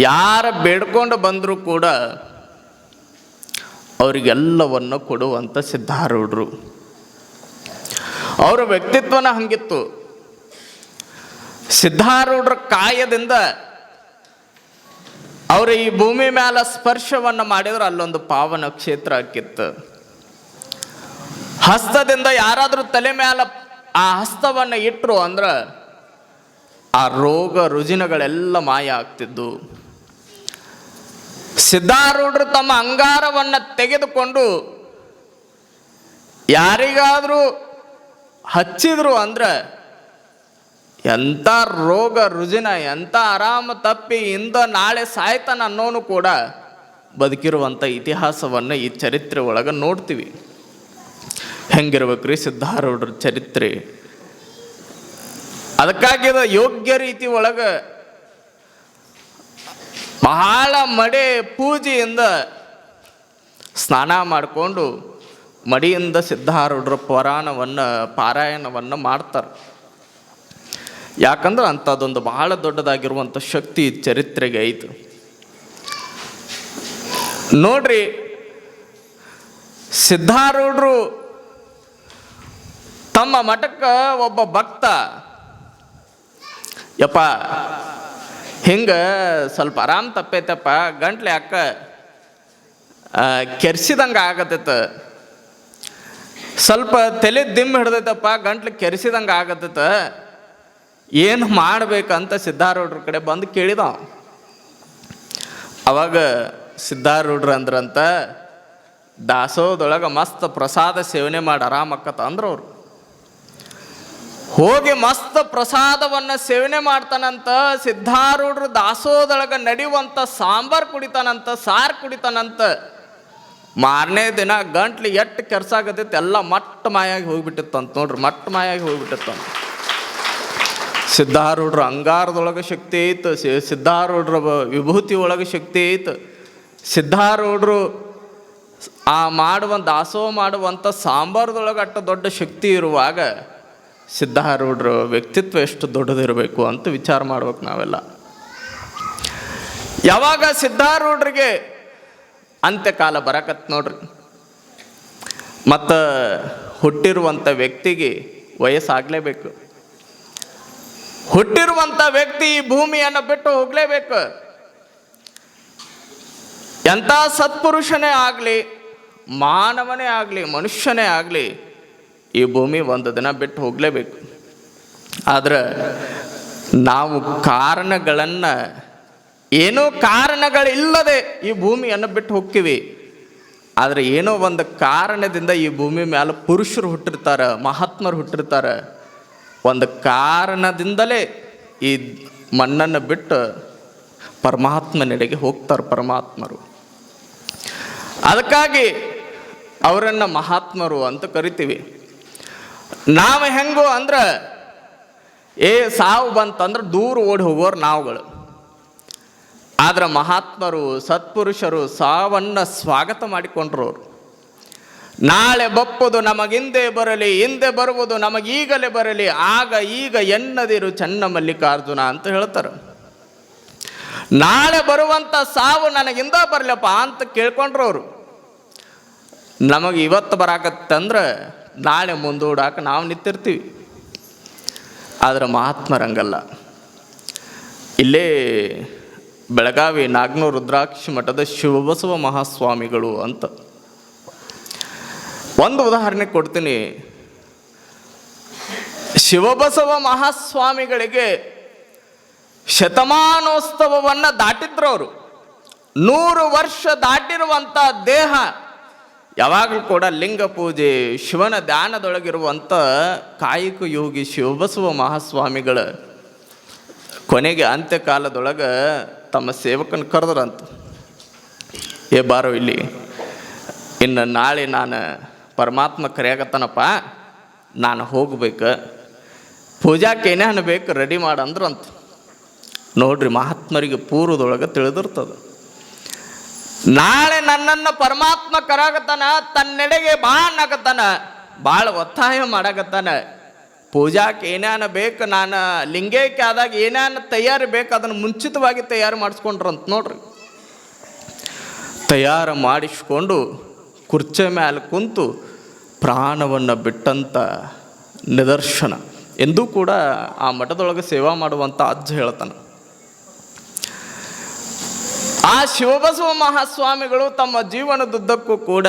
ಯಾರ ಬೇಡ್ಕೊಂಡು ಬಂದರೂ ಕೂಡ ಅವರಿಗೆಲ್ಲವನ್ನು ಕೊಡುವಂಥ ಸಿದ್ಧಾರೂಢರು. ಅವರ ವ್ಯಕ್ತಿತ್ವನ ಹಂಗಿತ್ತು. ಸಿದ್ಧಾರೂಢರ ಕಾಯದಿಂದ ಅವರು ಈ ಭೂಮಿ ಮೇಲೆ ಸ್ಪರ್ಶವನ್ನು ಮಾಡಿದ್ರೆ, ಅಲ್ಲೊಂದು ಪಾವನ ಕ್ಷೇತ್ರ ಆಕಿತ್ತು ಹಸ್ತದಿಂದ ಯಾರಾದರೂ ತಲೆ ಮೇಲೆ ಆ ಹಸ್ತವನ್ನು ಇಟ್ಟರು ಅಂದ್ರೆ ಆ ರೋಗ ರುಜಿನಗಳೆಲ್ಲ ಮಾಯ ಆಗ್ತಿದ್ದು. ಸಿದ್ಧಾರೂಢರು ತಮ್ಮ ಅಂಗಾರವನ್ನು ತೆಗೆದುಕೊಂಡು ಯಾರಿಗಾದರೂ ಹಚ್ಚಿದ್ರು ಅಂದ್ರೆ ಎಂಥ ರೋಗ ರುಜಿನ, ಎಂಥ ಆರಾಮ ತಪ್ಪಿ ಇಂದ ನಾಳೆ ಸಾಯ್ತಾನ ಅನ್ನೋನು ಕೂಡ ಬದುಕಿರುವಂಥ ಇತಿಹಾಸವನ್ನು ಈ ಚರಿತ್ರೆ ಒಳಗೆ ನೋಡ್ತೀವಿ. ಹೆಂಗಿರ್ಬೇಕ್ರಿ ಸಿದ್ಧಾರೂಢರ ಚರಿತ್ರೆ? ಅದಕ್ಕಾಗಿ ಯೋಗ್ಯ ರೀತಿ ಒಳಗೆ ಬಹಳ ಮಡೆ ಪೂಜೆಯಿಂದ ಸ್ನಾನ ಮಾಡಿಕೊಂಡು ಮಡಿಯಿಂದ ಸಿದ್ಧಾರೂಢರ ಪುರಾಣವನ್ನು, ಪಾರಾಯಣವನ್ನು ಮಾಡ್ತಾರೆ. ಯಾಕಂದ್ರೆ ಅಂಥದ್ದೊಂದು ಬಹಳ ದೊಡ್ಡದಾಗಿರುವಂಥ ಶಕ್ತಿ ಚರಿತ್ರೆಗೆ ಐತು. ನೋಡ್ರಿ, ಸಿದ್ಧಾರೂಢರು ತಮ್ಮ ಮಠಕ್ಕೆ ಒಬ್ಬ ಭಕ್ತ, ಯಪ್ಪ ಹಿಂಗೆ ಸ್ವಲ್ಪ ಆರಾಮ್ ತಪ್ಪೈತಪ್ಪ, ಗಂಟ್ಲೆ ಅಕ್ಕ ಕೆರೆಸಿದಂಗೆ ಆಗತ್ತೈತ. ಸ್ವಲ್ಪ ತಲೆ ದಿಮ್ ಹಿಡ್ದೈತಪ್ಪ, ಗಂಟ್ಲು ಕೆರೆಸಿದಂಗೆ ಆಗತ್ತೈತ. ಏನು ಮಾಡಬೇಕಂತ ಸಿದ್ಧಾರೂಢ್ರ ಕಡೆ ಬಂದು ಕೇಳಿದ ಅವಾಗ ಸಿದ್ಧಾರೂಢ್ರ ಅಂದ್ರಂತ, ದಾಸೋದೊಳಗೆ ಮಸ್ತ್ ಪ್ರಸಾದ ಸೇವನೆ ಮಾಡಿ ಆರಾಮಕ್ಕತ್ತ ಅಂದ್ರು ಹೋಗಿ ಮಸ್ತ್ ಪ್ರಸಾದವನ್ನು ಸೇವನೆ ಮಾಡ್ತಾನಂತ ಸಿದ್ಧಾರೂಢರು ದಾಸೋದೊಳಗೆ ನಡೆಯುವಂಥ ಸಾಂಬಾರ್ ಕುಡಿತಾನಂತ, ಸಾರು ಕುಡಿತಾನಂತ. ಮಾರನೇ ದಿನ ಗಂಟ್ಲು ಎಟ್ಟು ಕೆರ್ಸಾಗತೈತಿ ಎಲ್ಲ ಮಟ್ಟ ಮಾಯಾಗಿ ಹೋಗ್ಬಿಟ್ಟಿತ್ತಂತ ನೋಡ್ರಿ, ಮಟ್ಟ ಮಾಯಾಗಿ ಹೋಗ್ಬಿಟ್ಟಿತ್ತಂತ. ಸಿದ್ಧಾರೂಢರ ಅಂಗಾರದೊಳಗೆ ಶಕ್ತಿ ಐತು ಸಿದ್ಧಾರೂಢರ ವಿಭೂತಿ ಒಳಗೆ ಶಕ್ತಿ ಐತು. ಸಿದ್ಧಾರೂಢರು ಆ ಮಾಡುವ ದಾಸೋಹ ಮಾಡುವಂಥ ಸಾಂಬಾರದೊಳಗೆ ಅಷ್ಟು ದೊಡ್ಡ ಶಕ್ತಿ ಇರುವಾಗ ಸಿದ್ಧಾರೂಢರ ವ್ಯಕ್ತಿತ್ವ ಎಷ್ಟು ದೊಡ್ಡದಿರಬೇಕು ಅಂತ ವಿಚಾರ ಮಾಡ್ಬೇಕು ನಾವೆಲ್ಲ. ಯಾವಾಗ ಸಿದ್ಧಾರೂಢರಿಗೆ ಅಂತ್ಯಕಾಲ ಬರಕತ್ ನೋಡ್ರಿ. ಮತ್ತು ಹುಟ್ಟಿರುವಂಥ ವ್ಯಕ್ತಿಗೆ ವಯಸ್ಸಾಗಲೇಬೇಕು. ಹುಟ್ಟಿರುವಂಥ ವ್ಯಕ್ತಿ ಈ ಭೂಮಿಯನ್ನು ಬಿಟ್ಟು ಹೋಗಲೇಬೇಕು. ಎಂಥ ಸತ್ಪುರುಷನೇ ಆಗಲಿ, ಮಾನವನೇ ಆಗಲಿ, ಮನುಷ್ಯನೇ ಆಗಲಿ ಈ ಭೂಮಿ ಒಂದು ದಿನ ಬಿಟ್ಟು ಹೋಗಲೇಬೇಕು. ಆದರೆ ನಾವು ಕಾರಣಗಳನ್ನು ಏನೋ ಕಾರಣಗಳಿಲ್ಲದೆ ಈ ಭೂಮಿಯನ್ನು ಬಿಟ್ಟು ಹೋಗ್ತೀವಿ. ಆದರೆ ಏನೋ ಒಂದು ಕಾರಣದಿಂದ ಈ ಭೂಮಿ ಮೇಲೆ ಪುರುಷರು ಹುಟ್ಟಿರ್ತಾರೆ, ಮಹಾತ್ಮರು ಹುಟ್ಟಿರ್ತಾರೆ. ಒಂದು ಕಾರಣದಿಂದಲೇ ಈ ಮಣ್ಣನ್ನು ಬಿಟ್ಟು ಪರಮಾತ್ಮನೆಡೆಗೆ ಹೋಗ್ತಾರೆ ಪರಮಾತ್ಮರು. ಅದಕ್ಕಾಗಿ ಅವರನ್ನು ಮಹಾತ್ಮರು ಅಂತ ಕರಿತೀವಿ. ನಾವು ಹೆಂಗೋ ಅಂದ್ರೆ, ಏ ಸಾವು ಬಂತಂದ್ರೆ ದೂರ ಓಡಿ ಹೋಗೋರು ನಾವುಗಳು. ಆದ್ರೆ ಮಹಾತ್ಮರು, ಸತ್ಪುರುಷರು ಸಾವನ್ನ ಸ್ವಾಗತ ಮಾಡಿಕೊಂಡ್ರು ನಾಳೆ ಬಪ್ಪುದು ನಮಗಿಂದೆ ಬರಲಿ, ಹಿಂದೆ ಬರುವುದು ನಮಗೀಗಲೇ ಬರಲಿ, ಆಗ ಈಗ ಎನ್ನದಿರು ಚನ್ನ ಮಲ್ಲಿಕಾರ್ಜುನ ಅಂತ ಹೇಳ್ತಾರೆ. ನಾಳೆ ಬರುವಂಥ ಸಾವು ನನಗಿಂದ ಬರಲಪ್ಪ ಅಂತ ಕೇಳ್ಕೊಂಡ್ರು ನಮಗೆ ಇವತ್ತು ಬರಾಕತ್ತಂದ್ರೆ ನಾಳೆ ಮುಂದೂಡಾಕ ನಾವು ನಿಂತಿರ್ತೀವಿ. ಆದ್ರೆ ಮಹಾತ್ಮರಂಗಲ್ಲ. ಇಲ್ಲೇ ಬೆಳಗಾವಿ ನಾಗ್ನೂರು ರುದ್ರಾಕ್ಷಿ ಮಠದ ಶಿವಬಸವ ಮಹಾಸ್ವಾಮಿಗಳು ಅಂತ. ಒಂದು ಉದಾಹರಣೆ ಕೊಡ್ತೀನಿ. ಶಿವಬಸವ ಮಹಾಸ್ವಾಮಿಗಳಿಗೆ ಶತಮಾನೋತ್ಸವವನ್ನು ದಾಟಿದ್ರು ಅವರು ನೂರು ವರ್ಷ ದಾಟಿರುವಂಥ ದೇಹ ಯಾವಾಗಲೂ ಕೂಡ ಲಿಂಗ ಪೂಜೆ, ಶಿವನ ಧ್ಯಾನದೊಳಗಿರುವಂಥ ಕಾಯಕ ಯೋಗಿ ಶಿವಬಸವ ಮಹಾಸ್ವಾಮಿಗಳ ಕೊನೆಗೆ ಅಂತ್ಯಕಾಲದೊಳಗೆ ತಮ್ಮ ಸೇವಕನ ಕರೆದ್ರಂತ. ಏ ಬಾರೋ ಇಲ್ಲಿ, ಇನ್ನು ನಾಳೆ ನಾನು ಪರಮಾತ್ಮ ಕರೆಯಾಗತ್ತನಪ್ಪ ನಾನು ಹೋಗ್ಬೇಕು. ಪೂಜಾಕ್ಕೆ ಏನೇನು ಬೇಕು ರೆಡಿ ಮಾಡಂದ್ರಂತ ನೋಡ್ರಿ ಮಹಾತ್ಮರಿಗೆ ಪೂರ್ವದೊಳಗೆ ತಿಳಿದಿರ್ತದ. ನಾಳೆ ನನ್ನನ್ನು ಪರಮಾತ್ಮ ಕರಾಗತನ, ತನ್ನೆಡೆಗೆ ಬಾ ಅನ್ನಕತ್ತಾನ ಭಾಳ ಒತ್ತಾಯ ಮಾಡಕತ್ತಾನ ಪೂಜಾಕ್ಕೆ ಏನೇನು ಬೇಕು, ನಾನು ಲಿಂಗೈಕ್ಯ ಆದಾಗ ಏನೇನು ತಯಾರಿ ಬೇಕು, ಅದನ್ನು ಮುಂಚಿತವಾಗಿ ತಯಾರು ಮಾಡಿಸ್ಕೊಂಡ್ರಂತ ನೋಡ್ರಿ. ತಯಾರು ಮಾಡಿಸ್ಕೊಂಡು ಕುರ್ಚೆ ಮೇಲೆ ಕುಂತು ಪ್ರಾಣವನ್ನು ಬಿಟ್ಟಂಥ ನಿದರ್ಶನ. ಎಂದೂ ಕೂಡ ಆ ಮಠದೊಳಗೆ ಸೇವಾ ಮಾಡುವಂಥ ಅಜ್ಜ ಹೇಳ್ತಾನೆ. ಆ ಶಿವಬಸವ ಮಹಾಸ್ವಾಮಿಗಳು ತಮ್ಮ ಜೀವನದುದ್ದಕ್ಕೂ ಕೂಡ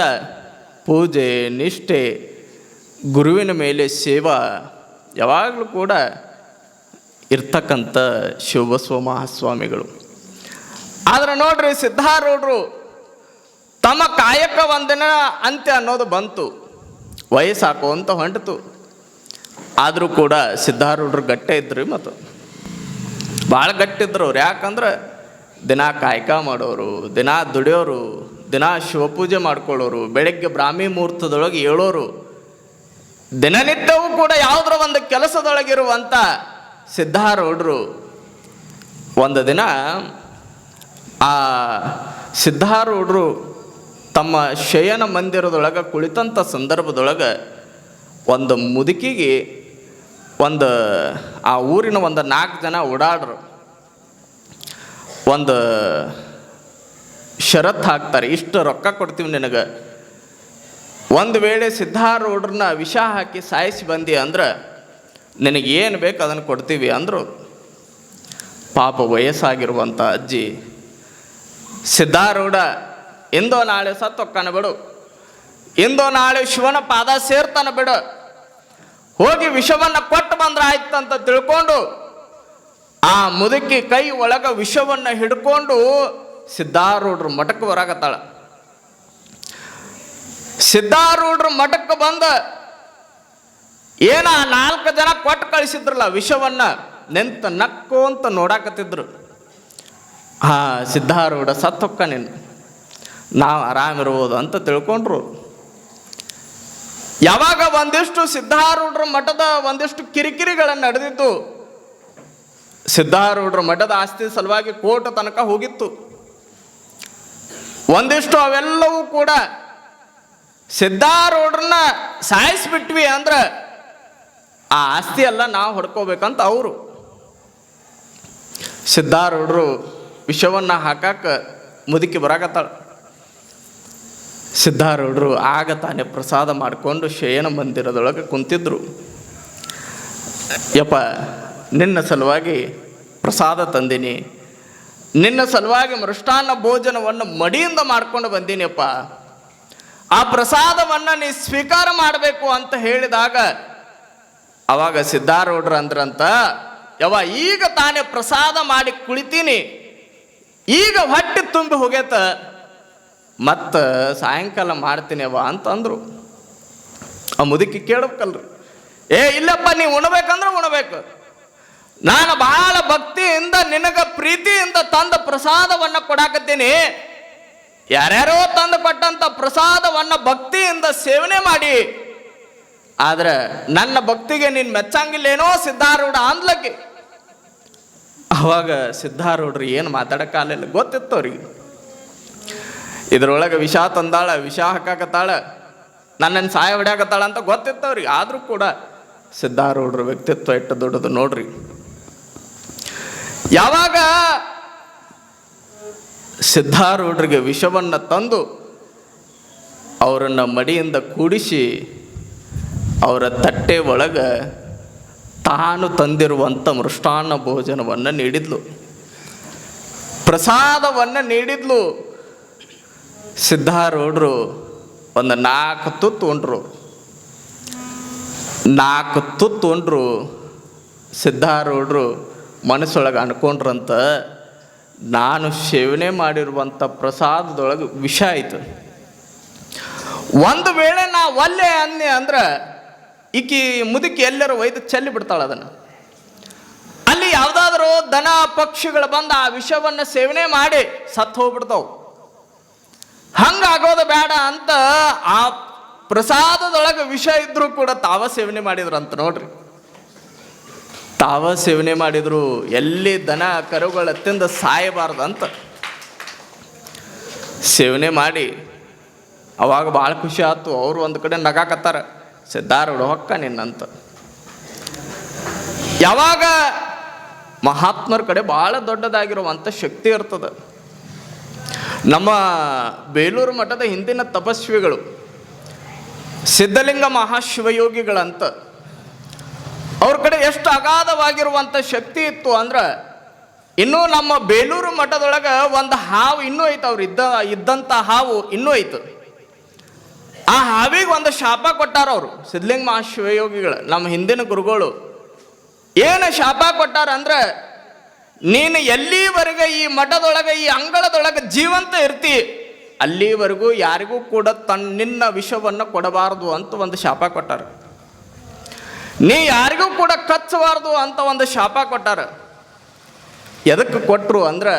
ಪೂಜೆ, ನಿಷ್ಠೆ, ಗುರುವಿನ ಮೇಲೆ ಸೇವಾ ಯಾವಾಗಲೂ ಕೂಡ ಇರ್ತಕ್ಕಂಥ ಶಿವಬಸವ ಮಹಾಸ್ವಾಮಿಗಳು. ಆದ್ರೆ ನೋಡ್ರಿ ಸಿದ್ಧಾರೂಢರು ತಮ್ಮ ಕಾಯಕ ಒಂದಿನ ಅಂತ್ಯ ಅನ್ನೋದು ಬಂತು. ವಯಸ್ಸಾಕು ಅಂತ ಹೊಂಟಿತು. ಆದರೂ ಕೂಡ ಸಿದ್ಧಾರೂಢರು ಗಟ್ಟೆ ಇದ್ರಿ ಮತ್ತು. ಭಾಳ ಗಟ್ಟಿದ್ರು ಅವ್ರು. ಯಾಕಂದ್ರೆ ದಿನ ಕಾಯಕ ಮಾಡೋರು, ದಿನ ದುಡಿಯೋರು, ದಿನ ಶಿವಪೂಜೆ ಮಾಡ್ಕೊಳ್ಳೋರು, ಬೆಳಗ್ಗೆ ಬ್ರಾಹ್ಮಿ ಮುಹೂರ್ತದೊಳಗೆ ಹೇಳೋರು ದಿನನಿತ್ಯವೂ ಕೂಡ ಯಾವುದರ ಒಂದು ಕೆಲಸದೊಳಗಿರುವಂಥ ಸಿದ್ಧಾರೂಢರು ಒಂದು ದಿನ ಆ ಸಿದ್ಧಾರೂಢರು ತಮ್ಮ ಶಯನ ಮಂದಿರದೊಳಗೆ ಕುಳಿತಂಥ ಸಂದರ್ಭದೊಳಗೆ ಒಂದು ಮುದುಕಿಗೆ ಒಂದು ಆ ಊರಿನ ಒಂದು ನಾಲ್ಕು ಜನ ಓಡಾಡ್ರು. ಒಂದು ಷರತ್ತು ಹಾಕ್ತಾರೆ, ಇಷ್ಟು ರೊಕ್ಕ ಕೊಡ್ತೀವಿ ನಿನಗೆ. ಒಂದು ವೇಳೆ ಸಿದ್ಧಾರೂಢರನ್ನ ವಿಷ ಹಾಕಿ ಸಾಯಿಸಿ ಬಂದಿ ಅಂದ್ರೆ ನಿನಗೆ ಏನು ಬೇಕು ಅದನ್ನು ಕೊಡ್ತೀವಿ ಅಂದರು, ಪಾಪ ವಯಸ್ಸಾಗಿರುವಂಥ ಅಜ್ಜಿ, ಸಿದ್ಧಾರೂಢ, ಇಂದೋ ನಾಳೆ ಸತ್ತೊಕ್ಕನ ಬಿಡು. ಇಂದೋ ನಾಳೆ ಶಿವನ ಪಾದ ಸೇರ್ತಾನೆ ಬಿಡು. ಹೋಗಿ ವಿಷವನ್ನು ಕೊಟ್ಟು ಬಂದ್ರೆ ಆಯ್ತು ಅಂತ ತಿಳ್ಕೊಂಡು ಆ ಮುದುಕಿ ಕೈ ಒಳಗ ವಿಷವನ್ನು ಹಿಡ್ಕೊಂಡು ಸಿದ್ಧಾರೂಢ್ರ ಮಠಕ್ಕೆ ಬರಾಕತ್ತಾಳ. ಸಿದ್ಧಾರೂಢರು ಮಠಕ್ಕೆ ಬಂದ ಏನ ನಾಲ್ಕು ಜನ ಕೊಟ್ಟು ಕಳಿಸಿದ್ರಲ್ಲ ವಿಷವನ್ನ ನೆಂತ ನಕ್ಕು ಅಂತ ನೋಡಾಕತ್ತಿದ್ರು. ಆ ಸಿದ್ಧಾರೂಢ ಸತ್ತೊಕ್ಕ ನೀನು. ನಾವು ಆರಾಮಿರ್ಬೋದು ಅಂತ ತಿಳ್ಕೊಂಡ್ರು. ಯಾವಾಗ ಒಂದಿಷ್ಟು ಸಿದ್ಧಾರೂಢರ ಮಠದ ಒಂದಿಷ್ಟು ಕಿರಿಕಿರಿಗಳನ್ನು ನಡೆದಿದ್ದು ಸಿದ್ಧಾರೂಢರ ಮಠದ ಆಸ್ತಿ ಸಲುವಾಗಿ ಕೋರ್ಟ್ ತನಕ ಹೋಗಿತ್ತು. ಒಂದಿಷ್ಟು ಅವೆಲ್ಲವೂ ಕೂಡ ಸಿದ್ಧಾರೂಢರನ್ನ ಸಾಯಿಸ್ಬಿಟ್ವಿ ಅಂದ್ರೆ ಆ ಆಸ್ತಿ ಎಲ್ಲ ನಾವು ಹೊಡ್ಕೋಬೇಕಂತ ಅವರು. ಸಿದ್ಧಾರೂಢರು ವಿಷವನ್ನು ಹಾಕಕ್ಕೆ ಮುದುಕಿ ಬರಾಕತ್ತಾಳ. ಸಿದ್ಧಾರೂಢರು ಆಗ ತಾನೇ ಪ್ರಸಾದ ಮಾಡಿಕೊಂಡು ಶಯನ ಮಂದಿರದೊಳಗೆ ಕುಂತಿದ್ರು. ಯಪ್ಪ, ನಿನ್ನ ಸಲುವಾಗಿ ಪ್ರಸಾದ ತಂದೀನಿ. ನಿನ್ನ ಸಲುವಾಗಿ ಮೃಷ್ಟಾನ್ನ ಭೋಜನವನ್ನು ಮಡಿಯಿಂದ ಮಾಡ್ಕೊಂಡು ಬಂದೀನಿಯಪ್ಪ. ಆ ಪ್ರಸಾದವನ್ನು ನೀ ಸ್ವೀಕಾರ ಮಾಡಬೇಕು ಅಂತ ಹೇಳಿದಾಗ, ಅವಾಗ ಸಿದ್ಧಾರೂಢರು ಅಂದ್ರಂತ ಯವ ಈಗ ತಾನೇ ಪ್ರಸಾದ ಮಾಡಿ ಕುಳಿತೀನಿ. ಈಗ ಹೊಟ್ಟೆ ತುಂಬಿ ಹೋಗೇತ. ಮತ್ತು ಸಾಯಂಕಾಲ ಮಾಡ್ತೀನಿ ಅಂದರು. ಆ ಮುದುಕಿ ಕೇಳಬೇಕಲ್ರಿ. ಏ, ಇಲ್ಲಪ್ಪ ನೀವು ಉಣಬೇಕಂದ್ರೆ ಉಣ್ಬೇಕು. ನಾನು ಬಹಳ ಭಕ್ತಿಯಿಂದ ನಿನಗ ಪ್ರೀತಿಯಿಂದ ತಂದ ಪ್ರಸಾದವನ್ನ ಕೊಡಾಕತ್ತೀನಿ. ಯಾರ್ಯಾರೋ ತಂದು ಕೊಟ್ಟಂತ ಪ್ರಸಾದವನ್ನ ಭಕ್ತಿಯಿಂದ ಸೇವನೆ ಮಾಡಿ. ಆದ್ರೆ ನನ್ನ ಭಕ್ತಿಗೆ ನೀನು ಮೆಚ್ಚಂಗಿಲ್ಲೇನೋ ಸಿದ್ಧಾರೂಢ ಅಂದ್ಲಕ್ಕೆ ಅವಾಗ ಸಿದ್ಧಾರೂಢರು ಏನು ಮಾತಾಡಕ್ಕಾಗಲಿಲ್ಲ ಗೊತ್ತಿತ್ತು ಅವ್ರಿಗೆ. ಇದ್ರೊಳಗೆ ವಿಷ ತಂದಾಳ, ವಿಷ ಹಾಕಾಕತ್ತಾಳ ನನ್ನನ್ನು ಸಾಯ ಹೊಡ್ಯಾಕತ್ತಾಳ ಅಂತ ಗೊತ್ತಿತ್ತು ಅವ್ರಿಗೆ. ಆದರೂ ಕೂಡ ಸಿದ್ಧಾರೂಢರ ವ್ಯಕ್ತಿತ್ವ ಇಟ್ಟು ದೊಡ್ಡದು ನೋಡ್ರಿ. ಯಾವಾಗ? ಸಿದ್ಧಾರೂಢರಿಗೆ ವಿಷವನ್ನು ತಂದು ಅವರನ್ನು ಮಡಿಯಿಂದ ಕೂಡಿಸಿ ಅವರ ತಟ್ಟೆ ಒಳಗೆ ತಾನು ತಂದಿರುವಂಥ ಮೃಷ್ಟಾನ್ನ ಭೋಜನವನ್ನು ನೀಡಿದ್ಲು. ಪ್ರಸಾದವನ್ನು ನೀಡಿದ್ಲು. ಸಿದ್ಧಾರೂಢರು ಒಂದು ನಾಲ್ಕು ತುತ್ತು ಉಂಡ್ರು. ನಾಲ್ಕು ತುತ್ತು ಉಂಡ್ರು. ಸಿದ್ಧಾರೂಢರು ಮನಸ್ಸೊಳಗೆ ಅನ್ಕೊಂಡ್ರಂತ ನಾನು ಸೇವನೆ ಮಾಡಿರುವಂಥ ಪ್ರಸಾದದೊಳಗೆ ವಿಷ ಆಯಿತು. ಒಂದು ವೇಳೆ ನಾ ಒಲ್ಲೆ ಅನ್ನೆ ಅಂದ್ರೆ ಈಕಿ ಮುದುಕಿ ಎಲ್ಲರೂ ಒಯ್ದು ಚೆಲ್ಲಿ ಬಿಡ್ತಾಳೆ ಅದನ್ನು. ಅಲ್ಲಿ ಯಾವುದಾದ್ರೂ ದನ ಪಕ್ಷಿಗಳು ಬಂದು ಆ ವಿಷವನ್ನು ಸೇವನೆ ಮಾಡಿ ಸತ್ತು ಹೋಗ್ಬಿಡ್ತಾವೆ. ಹಂಗಾಗೋದು ಬೇಡ ಅಂತ ಆ ಪ್ರಸಾದದೊಳಗೆ ವಿಷ ಇದ್ರೂ ಕೂಡ ತಾವ ಸೇವನೆ ಮಾಡಿದ್ರಂತ ನೋಡ್ರಿ. ತಾವ ಸೇವನೆ ಮಾಡಿದ್ರು, ಎಲ್ಲಿ ದನ ಕರುಗಳ ತಿಂದು ಸಾಯಬಾರ್ದಂತ ಸೇವನೆ ಮಾಡಿ, ಅವಾಗ ಭಾಳ ಖುಷಿ ಆಯ್ತು ಅವರು ಒಂದು ಕಡೆ ನಗಾಕತ್ತಾರ ಸಿದ್ಧಾರೂಢ ಹೊಕ್ಕ ನಿನ್ನಂತ. ಯಾವಾಗ ಮಹಾತ್ಮರ ಕಡೆ ಭಾಳ ದೊಡ್ಡದಾಗಿರುವಂಥ ಶಕ್ತಿ ಇರ್ತದೆ. ನಮ್ಮ ಬೇಲೂರು ಮಠದ ಹಿಂದಿನ ತಪಸ್ವಿಗಳು ಸಿದ್ಧಲಿಂಗ ಮಹಾಶಿವಯೋಗಿಗಳಂತ ಅವ್ರ ಕಡೆ ಎಷ್ಟು ಅಗಾಧವಾಗಿರುವಂಥ ಶಕ್ತಿ ಇತ್ತು ಅಂದ್ರೆ ಇನ್ನೂ ನಮ್ಮ ಬೇಲೂರು ಮಠದೊಳಗೆ ಒಂದು ಹಾವು ಇನ್ನೂ ಐತೆ ಅವ್ರು ಇದ್ದ ಇದ್ದಂಥ ಹಾವು ಇನ್ನೂ ಐತು. ಆ ಹಾವಿಗೆ ಒಂದು ಶಾಪ ಕೊಟ್ಟಾರ ಅವರು, ಸಿದ್ಧಲಿಂಗ ಮಹಾಶಿವಯೋಗಿಗಳು, ನಮ್ಮ ಹಿಂದಿನ ಗುರುಗಳು. ಏನು ಶಾಪ ಕೊಟ್ಟಾರ ಅಂದ್ರೆ, ನೀನು ಎಲ್ಲಿವರೆಗೆ ಈ ಮಠದೊಳಗೆ, ಈ ಅಂಗಳದೊಳಗೆ ಜೀವಂತ ಇರ್ತಿ, ಅಲ್ಲಿವರೆಗೂ ಯಾರಿಗೂ ಕೂಡ ತನ್ನ ನಿನ್ನ ವಿಷವನ್ನು ಕೊಡಬಾರದು ಅಂತ ಒಂದು ಶಾಪ ಕೊಟ್ಟಾರ. ನೀ ಯಾರಿಗೂ ಕೂಡ ಕಚ್ಚಬಾರ್ದು ಅಂತ ಒಂದು ಶಾಪ ಕೊಟ್ಟಾರ. ಎದಕ್ಕೆ ಕೊಟ್ಟರು ಅಂದ್ರೆ,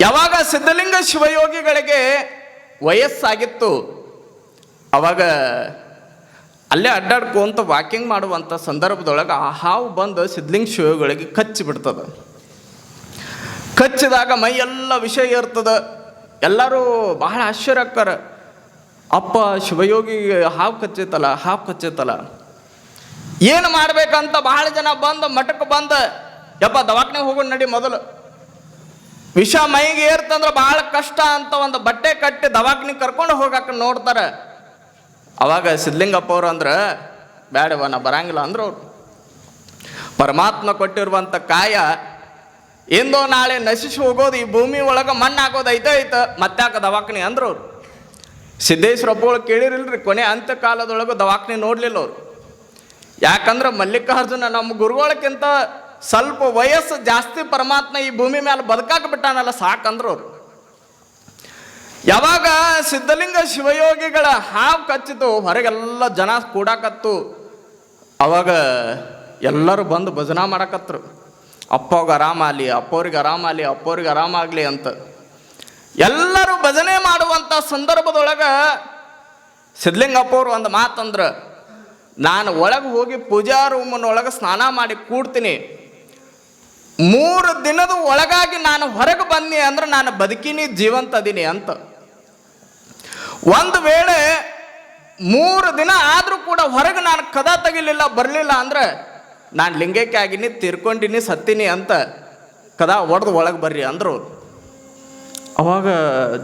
ಯಾವಾಗ ಸಿದ್ಧಲಿಂಗ ಶಿವಯೋಗಿಗಳಿಗೆ ವಯಸ್ಸಾಗಿತ್ತು, ಅವಾಗ ಅಲ್ಲೇ ಅಡ್ಡಾಡ್ಕೊಂತ ವಾಕಿಂಗ್ ಮಾಡುವಂಥ ಸಂದರ್ಭದೊಳಗೆ ಆ ಹಾವು ಬಂದು ಸಿದ್ಧಲಿಂಗ ಶಿವಗಳಿಗೆ ಕಚ್ಚಿ ಬಿಡ್ತದ. ಕಚ್ಚಿದಾಗ ಮೈ ಎಲ್ಲ ವಿಷಯ ಇರ್ತದೆ ಎಲ್ಲರೂ ಬಹಳ ಆಶ್ಚರ್ಯಕ್ಕರ ಅಪ್ಪ ಶಿವಯೋಗಿ ಹಾವು ಕಚ್ಚೈತಲ್ಲ ಹಾವು ಕಚ್ಚೈತಲ್ಲ ಏನು ಮಾಡ್ಬೇಕಂತ ಬಹಳ ಜನ ಬಂದು ಮಠಕ್ಕೆ ಬಂದ, ಯಪ್ಪ ದವಾಖಾನೆ ಹೋಗೋಣ ನಡಿ ಮೊದಲು. ವಿಷ ಮೈಗೆ ಏರ್ತಂದ್ರೆ ಬಹಳ ಕಷ್ಟ ಅಂತ ಒಂದು ಬಟ್ಟೆ ಕಟ್ಟಿ ದವಾಖಾನೆ ಕರ್ಕೊಂಡು ಹೋಗಾಕ ನೋಡ್ತಾರೆ. ಅವಾಗ ಸಿದ್ಧಲಿಂಗಪ್ಪ ಅವ್ರು ಅಂದ್ರೆ ಬೇಡವ ನಾ ಬರಂಗಿಲ್ಲ ಅಂದ್ರೆ ಅವ್ರು. ಪರಮಾತ್ಮ ಕೊಟ್ಟಿರುವಂಥ ಕಾಯ ಇಂದೋ ನಾಳೆ ನಶಿಸಿ ಹೋಗೋದು, ಈ ಭೂಮಿ ಒಳಗೆ ಮಣ್ಣು ಹಾಕೋದು ಐತೆ ಐತೆ ಮತ್ತಾಕ ದವಾಖಾನೆ ಅಂದ್ರು ಅವ್ರು. ಸಿದ್ದೇಶ್ವರಪ್ಪಗಳು ಕೇಳಿರಿಲ್ರಿ, ಕೊನೆ ಅಂತ ಕಾಲದೊಳಗೆ ದವಾಖಾನೆ ನೋಡಲಿಲ್ಲ ಅವರು. ಯಾಕಂದ್ರೆ ಮಲ್ಲಿಕಾರ್ಜುನ ನಮ್ಮ ಗುರುಗಳಕ್ಕಿಂತ ಸ್ವಲ್ಪ ವಯಸ್ಸು ಜಾಸ್ತಿ ಪರಮಾತ್ಮ ಈ ಭೂಮಿ ಮೇಲೆ ಬದುಕಾಕ ಬಿಟ್ಟಾನಲ್ಲ ಸಾಕಂದ್ರು ಅವರು. ಯಾವಾಗ ಸಿದ್ಧಲಿಂಗ ಶಿವಯೋಗಿಗಳ ಹಾವು ಕಚ್ಚಿತು, ಹೊರಗೆಲ್ಲ ಜನ ಕೂಡಾಕತ್ತು, ಅವಾಗ ಎಲ್ಲರೂ ಬಂದು ಭಜನಾ ಮಾಡಕತ್ರು. ಅಪ್ಪವ್ಗೆ ಆರಾಮಾಗಲಿ ಅಪ್ಪವ್ರಿಗೆ ಆರಾಮಾಗಲಿ ಅಪ್ಪವ್ರಿಗೆ ಆರಾಮಾಗಲಿ ಅಂತ. ಎಲ್ಲರೂ ಭಜನೆ ಮಾಡುವಂಥ ಸಂದರ್ಭದೊಳಗೆ ಸಿದ್ಧಲಿಂಗಪ್ಪ ಅವರು ಒಂದು ಮಾತಂದ್ರೆ, ನಾನು ಒಳಗೆ ಹೋಗಿ ಪೂಜಾ ರೂಮನೊಳಗೆ ಸ್ನಾನ ಮಾಡಿ ಕೂಡ್ತೀನಿ ಮೂರು ದಿನದ ಒಳಗಾಗಿ ನಾನು ಹೊರಗೆ ಬನ್ನಿ ಅಂದ್ರೆ ನಾನು ಬದುಕಿನಿ ಜೀವಂತ ಅದೀನಿ ಅಂತ ಒಂದು ವೇಳೆ ಮೂರು ದಿನ ಆದರೂ ಕೂಡ ಹೊರಗೆ ನಾನು ಕದ ತೆಗಿಲಿಲ್ಲ, ಬರಲಿಲ್ಲ ಅಂದ್ರೆ ನಾನು ಲಿಂಗಕ್ಕೆ ಆಗಿನಿ ತೀರ್ಕೊಂಡಿನಿ, ಸತ್ತೀನಿ ಅಂತ ಕದ ಒಡೆದು ಒಳಗೆ ಬರ್ರಿ ಅಂದ್ರು. ಅವಾಗ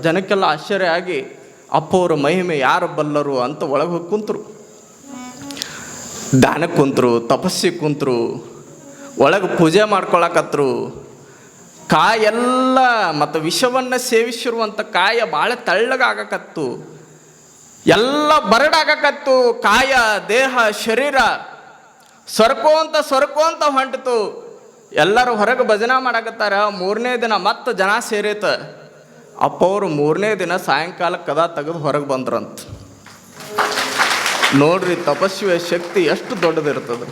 ಜನಕ್ಕೆಲ್ಲ ಆಶ್ಚರ್ಯ ಆಗಿ ಅಪ್ಪ ಮಹಿಮೆ ಯಾರು ಬಲ್ಲರು ಅಂತ ಒಳಗೆ ಹೋಗಿ ಕುಂತರು. ದಾನಕ್ಕೆ ಕುಂತರು, ತಪಸ್ಸಿ ಕುಂತರು, ಒಳಗೆ ಪೂಜೆ ಮಾಡ್ಕೊಳಕತ್ರು. ಕಾಯೆಲ್ಲ ಮತ್ತು ವಿಷವನ್ನು ಸೇವಿಸಿರುವಂಥ ಕಾಯ ಭಾಳ ತಳ್ಳಗಾಗಕತ್ತು. ಎಲ್ಲ ಬರಡಾಗಕತ್ತು. ಕಾಯ, ದೇಹ, ಶರೀರ. ಸೊರ್ಕೋಂತ ಸೊರ್ಕೋಂತ ಹೊಂಟಿತು. ಎಲ್ಲರೂ ಹೊರಗೆ ಭಜನೆ ಮಾಡಕತ್ತಾರ. ಮೂರನೇ ದಿನ ಮತ್ತೆ ಜನ ಸೇರೈತ ಅಪ್ಪ ಅವರು ಮೂರನೇ ದಿನ ಸಾಯಂಕಾಲ ಕದ ತೆಗೆದು ಹೊರಗೆ ಬಂದ್ರಂತ. ನೋಡ್ರಿ ತಪಸ್ವಿಯ ಶಕ್ತಿ ಎಷ್ಟು ದೊಡ್ಡದಿರ್ತದೆ.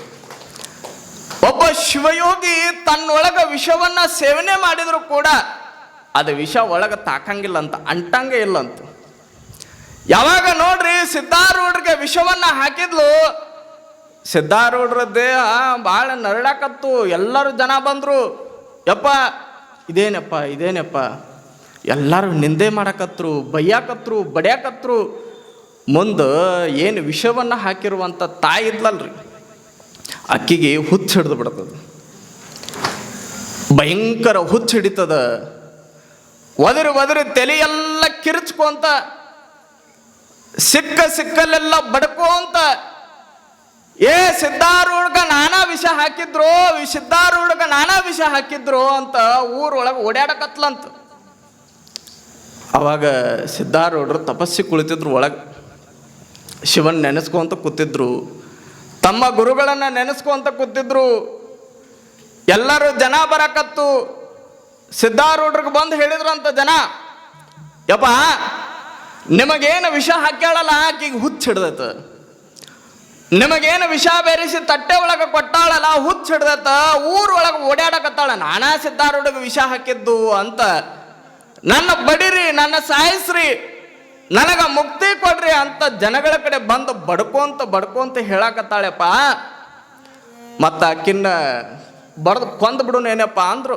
ಒಬ್ಬ ಶಿವಯೋಗಿ ತನ್ನೊಳಗ ವಿಷವನ್ನ ಸೇವನೆ ಮಾಡಿದ್ರು ಕೂಡ ಅದು ವಿಷ ಒಳಗೆ ತಾಕಂಗಿಲ್ಲ ಅಂತ, ಅಂಟಂಗೆ ಇಲ್ಲ ಅಂತ. ಯಾವಾಗ ನೋಡ್ರಿ ಸಿದ್ಧಾರೂಢ್ರಿಗೆ ವಿಷವನ್ನ ಹಾಕಿದ್ಲು, ಸಿದ್ಧಾರೂಢರ ದೇಹ ಭಾಳ ನರಳಾಕತ್ತು, ಎಲ್ಲರೂ ಜನ ಬಂದರು, ಯಪ್ಪ, ಇದೇನಪ್ಪ ಇದೇನಪ್ಪ ಎಲ್ಲರೂ ನಿಂದೆ ಮಾಡಕತ್ರು, ಬೈಯಾಕತ್ರು, ಬಡಿಯಾಕತ್ರು. ಮುಂದೆ ಏನು ವಿಷವನ್ನು ಹಾಕಿರುವಂಥ ತಾಯಿ ಇದ್ಲಲ್ರಿ. ಅಕ್ಕಿಗೆ ಹುಚ್ಚು ಹಿಡಿದು ಬಿಡ್ತದೆ. ಭಯಂಕರ ಹುಚ್ಚು ಹಿಡಿತದ. ಒದರಿ ಒದರಿ ತಲೆಯೆಲ್ಲ ಕಿರಿಚ್ಕೊಂತ. ಸಿಕ್ಕ ಸಿಕ್ಕಲ್ಲೆಲ್ಲ ಬಡ್ಕೋಂತ. ಏ ಸಿದ್ಧಾರೂಢಗ ನಾನಾ ವಿಷ ಹಾಕಿದ್ರು ಸಿದ್ಧಾರೂಢಗ ನಾನಾ ವಿಷ ಹಾಕಿದ್ರು ಅಂತ ಊರೊಳಗೆ ಓಡಾಡಕತ್ಲಂತ ಅವಾಗ ಸಿದ್ಧಾರೂಢರು ತಪಸ್ಸಿ ಕುಳಿತಿದ್ರು ಒಳಗೆ. ಶಿವನ್ ನೆನೆಸ್ಕೊಂತ ಕೂತಿದ್ರು. ತಮ್ಮ ಗುರುಗಳನ್ನು ನೆನೆಸ್ಕೊಂತ ಕೂತಿದ್ರು. ಎಲ್ಲರೂ ಜನ ಬರಕತ್ತು. ಸಿದ್ಧಾರೂಢರಿಗೆ ಬಂದು ಹೇಳಿದ್ರಂತ ಜನ. ಯಪ್ಪ, ನಿಮಗೇನು ವಿಷ ಹಾಕ್ಯಾಳಲ್ಲ? ಆಕಿಗೆ ಹುಚ್ಚ ಹಿಡ್ದೈತ. ನಿಮಗೇನು ವಿಷ ಬೆರೆಸಿ ತಟ್ಟೆ ಒಳಗೆ ಕೊಟ್ಟಾಳಲ್ಲ? ಹುಚ್ಚ ಹಿಡ್ದೈತ. ಊರೊಳಗೆ ಓಡಾಡಕತ್ತಾಳ ನಾನಾ ಸಿದ್ಧಾರೂಢಗೆ ವಿಷ ಹಾಕಿದ್ದು ಅಂತ ನನ್ನ ಬಡಿರಿ, ನನ್ನ ಸಾಯಿಸ್ರಿ, ನನಗ ಮುಕ್ತಿ ಕೊಡ್ರಿ ಅಂತ ಜನಗಳ ಕಡೆ ಬಂದು ಬಡ್ಕೊಂತ ಬಡ್ಕೊಂತ ಹೇಳಕತ್ತಾಳೆಪ್ಪ. ಮತ್ತ ಆಕಿನ್ನ ಬಡ್ದು ಕೊಂದ್ ಏನಪ್ಪ ಅಂದ್ರು.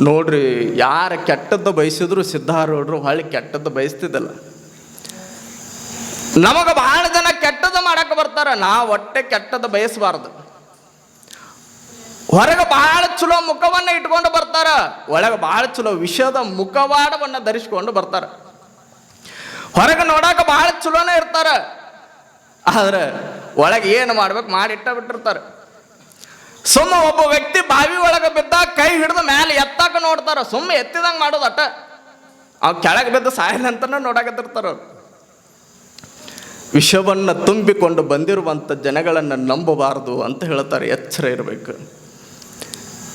ನೋಡ್ರಿ, ಯಾರ ಕೆಟ್ಟದ್ದು ಬಯಸಿದ್ರು ಸಿದ್ಧಾರೂಢರು ಹೊಳ್ಳಿ ಕೆಟ್ಟದ್ದು ಬಯಸ್ತಿದ್ದಲ್ಲ. ನಮಗೆ ಬಹಳ ಜನ ಕೆಟ್ಟದ್ದು ಮಾಡಕ್ಕೆ ಬರ್ತಾರ, ನಾ ಹೊಟ್ಟೆ ಕೆಟ್ಟದ್ದು ಬಯಸಬಾರ್ದು. ಹೊರಗೆ ಬಹಳ ಚಲೋ ಮುಖವನ್ನ ಇಟ್ಕೊಂಡು ಬರ್ತಾರ. ಒಳಗೆ ಬಹಳ ಚಲೋ ವಿಷದ ಮುಖವಾಡವನ್ನ ಧರಿಸ್ಕೊಂಡು ಬರ್ತಾರ. ಹೊರಗೆ ನೋಡಾಕ ಬಹಳ ಚಲೋನೇ ಇರ್ತಾರ. ಆದ್ರೆ ಒಳಗೆ ಏನು ಮಾಡ್ಬೇಕು ಮಾಡಿಟ್ಟ ಬಿಟ್ಟಿರ್ತಾರೆ. ಸುಮ್ಮ ಒಬ್ಬ ವ್ಯಕ್ತಿ ಬಾವಿ ಒಳಗೆ ಬಿದ್ದ ಕೈ ಹಿಡಿದು ಮೇಲೆ ಎತ್ತಾಕ ನೋಡ್ತಾರ. ಸುಮ್ಮ ಎತ್ತಿದಂಗೆ ಮಾಡೋದು ಅಟ್ಟ ಅವ್ ಕೆಳಗೆ ಬಿದ್ದು ಸಾಯಲ್ಲ ಅಂತನೂ ನೋಡಾಕತ್ತಿರ್ತಾರ ವಿಷವನ್ನ ತುಂಬಿಕೊಂಡು ಬಂದಿರುವಂಥ ಜನಗಳನ್ನು ನಂಬಬಾರದು ಅಂತ ಹೇಳ್ತಾರೆ. ಎಚ್ಚರ ಇರಬೇಕು.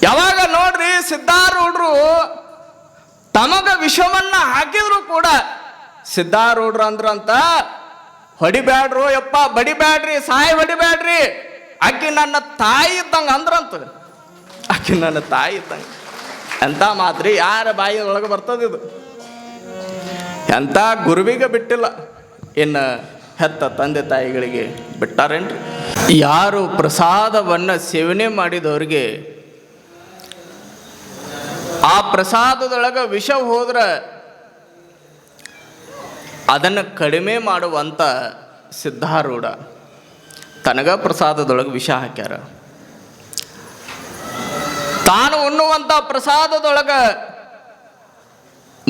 ಯಾವಾಗ ನೋಡ್ರಿ ಸಿದ್ಧಾರೂಢರು ತಮಗ ವಿಷವನ್ನ ಹಾಕಿದ್ರು ಕೂಡ ಸಿದ್ಧಾರೂಢರು ಅಂದ್ರಂತ, ಹೊಡಿಬ್ಯಾಡ್ರು, ಯಪ್ಪ, ಬಡಿಬ್ಯಾಡ್ರಿ, ಸಾಯಿ, ಹೊಡಿಬ್ಯಾಡ್ರಿ. ಅಕ್ಕಿ ನನ್ನ ತಾಯಿ ಇದ್ದಂಗ ಅಂದ್ರಂತ ಅಕ್ಕಿ ನನ್ನ ತಾಯಿ ಇದ್ದಂಗ. ಎಂತ ಮಾತ್ರಿ, ಯಾರ ಬಾಯಿ ಒಳಗೆ ಬರ್ತದ ಇದು? ಎಂತ ಗುರುವಿಗೆ ಬಿಟ್ಟಿಲ್ಲ. ಇನ್ನು ಹೆತ್ತ ತಂದೆ ತಾಯಿಗಳಿಗೆ ಬಿಟ್ಟಾರೇನ್ರಿ? ಯಾರು ಪ್ರಸಾದವನ್ನು ಸೇವನೆ ಮಾಡಿದವರಿಗೆ ಆ ಪ್ರಸಾದದೊಳಗೆ ವಿಷ ಹೋದ್ರೆ ಅದನ್ನು ಕಡಿಮೆ ಮಾಡುವಂಥ ಸಿದ್ಧಾರೂಢ. ತನಗ ಪ್ರಸಾದದೊಳಗೆ ವಿಷ ಹಾಕ್ಯಾರ. ತಾನು ಉಣ್ಣುವಂಥ ಪ್ರಸಾದದೊಳಗೆ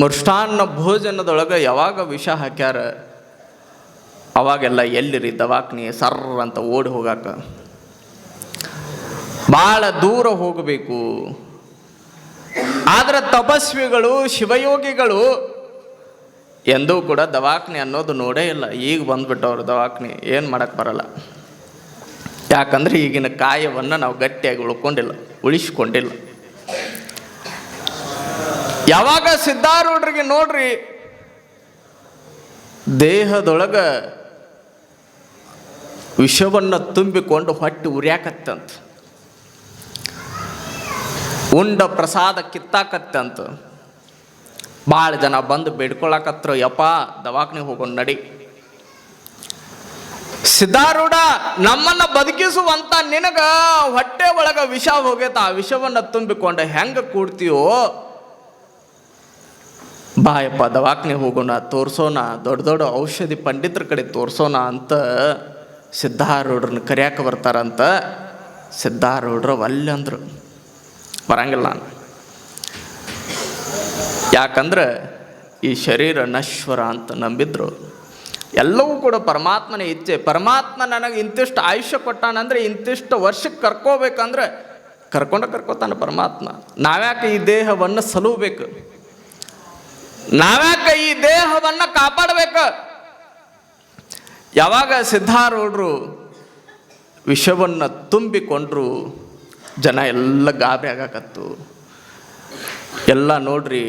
ಮೃಷ್ಟಾನ್ನ ಭೋಜನದೊಳಗೆ ಯಾವಾಗ ವಿಷ ಹಾಕ್ಯಾರ? ಅವಾಗೆಲ್ಲ ಎಲ್ಲಿರಿ ದವಾಕ್ನಿ ಸರ್ರ ಅಂತ ಓಡಿ ಹೋಗಾಕ. ಭಾಳ ದೂರ ಹೋಗಬೇಕು. ಆದ್ರೆ ತಪಸ್ವಿಗಳು, ಶಿವಯೋಗಿಗಳು ಎಂದೂ ಕೂಡ ದವಾಖಾನೆ ಅನ್ನೋದು ನೋಡೇ ಇಲ್ಲ. ಈಗ ಬಂದ್ಬಿಟ್ಟವ್ರು ದವಾಖಾನೆ, ಏನು ಮಾಡಕ್ಕೆ ಬರಲ್ಲ. ಯಾಕಂದರೆ ಈಗಿನ ಕಾಯವನ್ನು ನಾವು ಗಟ್ಟಿಯಾಗಿ ಉಳ್ಕೊಂಡಿಲ್ಲ, ಉಳಿಸ್ಕೊಂಡಿಲ್ಲ. ಯಾವಾಗ ಸಿದ್ಧಾರೂಢರಿಗೆ ನೋಡ್ರಿ, ದೇಹದೊಳಗ ವಿಷವನ್ನು ತುಂಬಿಕೊಂಡು ಹೊಟ್ಟೆ ಉರಿಯಾಕತ್ತಂತ. ಉಂಡ ಪ್ರಸಾದ ಕಿತ್ತಾಕತ್ತಂತ. ಭಾಳ ಜನ ಬಂದು ಬೇಡ್ಕೊಳಕತ್ರ ಯಪ್ಪ ದವಾಖಾನೆ ಹೋಗೋಣ ನಡಿ. ಸಿದ್ಧಾರೂಢ, ನಮ್ಮನ್ನು ಬದುಕಿಸುವಂಥ ನಿನಗ ಹೊಟ್ಟೆ ಒಳಗೆ ವಿಷ ಹೋಗೈತ, ಆ ವಿಷವನ್ನು ತುಂಬಿಕೊಂಡು ಹೆಂಗೆ ಕೂಡ್ತೀಯೋ? ಬಾಯಪ್ಪ ದವಾಖಾನೆ ಹೋಗೋಣ, ತೋರಿಸೋಣ, ದೊಡ್ಡ ದೊಡ್ಡ ಔಷಧಿ ಪಂಡಿತರ ಕಡೆ ತೋರ್ಸೋಣ ಅಂತ ಸಿದ್ಧಾರೂಢರನ್ನ ಕರ್ಯಾಕ ಬರ್ತಾರಂತ. ಸಿದ್ಧಾರೂಢರು ಅಂದ್ರು ಬರಂಗಿಲ್ಲ ನಾನು. ಯಾಕಂದ್ರೆ ಈ ಶರೀರ ನಶ್ವರ ಅಂತ ನಂಬಿದ್ರು. ಎಲ್ಲವೂ ಕೂಡ ಪರಮಾತ್ಮನ ಇಚ್ಛೆ. ಪರಮಾತ್ಮ ನನಗೆ ಇಂತಿಷ್ಟು ಆಯುಷ್ಯ ಕೊಟ್ಟಾನಂದ್ರೆ ಇಂತಿಷ್ಟು ವರ್ಷಕ್ಕೆ ಕರ್ಕೋಬೇಕಂದ್ರೆ ಕರ್ಕೊಂಡ ಕರ್ಕೋತಾನೆ ಪರಮಾತ್ಮ. ನಾವ್ಯಾಕೆ ಈ ದೇಹವನ್ನು ಸಲುವಬೇಕು ನಾವ್ಯಾಕೆ ಈ ದೇಹವನ್ನು ಕಾಪಾಡಬೇಕು? ಯಾವಾಗ ಸಿದ್ಧಾರೂಢರು ವಿಷವನ್ನು ತುಂಬಿಕೊಂಡ್ರು ಜನ ಎಲ್ಲ ಗಾಬರಿ ಆಗಾಕತ್ತು. ಎಲ್ಲ ನೋಡ್ರಿ,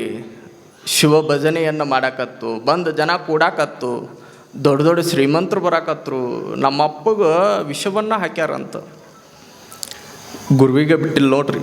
ಶಿವ ಭಜನೆಯನ್ನು ಮಾಡಾಕತ್ತು, ಬಂದು ಜನ ಕೂಡಾಕತ್ತು, ದೊಡ್ಡ ದೊಡ್ಡ ಶ್ರೀಮಂತರು ಬರಾಕತ್ರು ನಮ್ಮ ಅಪ್ಪಗೆ ವಿಷವನ್ನು ಹಾಕ್ಯಾರಂತ. ಗುರುವಿಗೆ ಬಿಟ್ಟಿಲ್ಲ ನೋಡ್ರಿ.